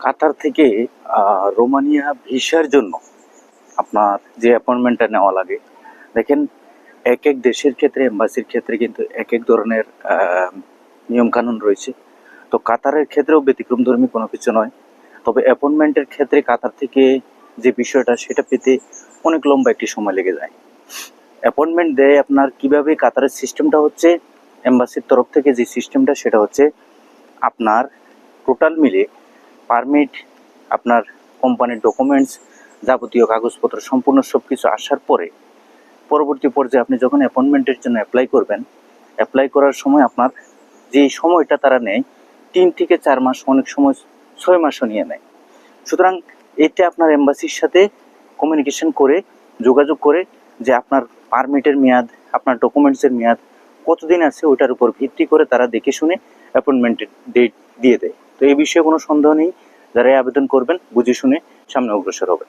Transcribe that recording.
কাতার থেকে রোমানিয়া ভিসার জন্য আপনার যে অ্যাপয়েন্টমেন্টটা নেওয়া লাগে। দেখেন, এক এক দেশের ক্ষেত্রে এম্বাসির ক্ষেত্রে কিন্তু এক এক ধরনের নিয়ম কানুন রয়েছে। তো কাতারের ক্ষেত্রেও ব্যতিক্রমধর্মী কোনো কিছু নয়। তবে অ্যাপয়েন্টমেন্টের ক্ষেত্রে কাতার থেকে যে বিষয়টা, সেটা পেতে অনেক লম্বা একটি সময় লেগে যায়। অ্যাপয়েন্টমেন্ট দেয় আপনার কীভাবে কাতারের সিস্টেমটা হচ্ছে এম্বাসির তরফ থেকে যে সিস্টেমটা সেটা হচ্ছে আপনার টোটাল মিলে পারমিট আপনার কোম্পানির ডকুমেন্টস যাবতীয় কাগজপত্র, সম্পূর্ণ সব কিছু আসার পরে, পরবর্তী পর্যায়ে আপনি যখন অ্যাপয়েন্টমেন্টের জন্য অ্যাপ্লাই করবেন অ্যাপ্লাই করার সময় আপনার যে সময়টা তারা নেয়, তিন থেকে চার মাস, অনেক সময় ছয় মাসও নিয়ে নেয়। সুতরাং এটা আপনার এম্বাসির সাথে কমিউনিকেশন করে, যোগাযোগ করে যে আপনার পারমিটের মেয়াদ, আপনার ডকুমেন্টসের মেয়াদ কতদিন আছে ওইটার উপর ভিত্তি করে তারা দেখে শুনে অ্যাপয়েন্টমেন্টের ডেট দিয়ে দেয়। তো এই বিষয়ে কোনো সন্দেহ নেই। যারা আবেদন করবেন বুঝে শুনে সামনে অগ্রসর হবে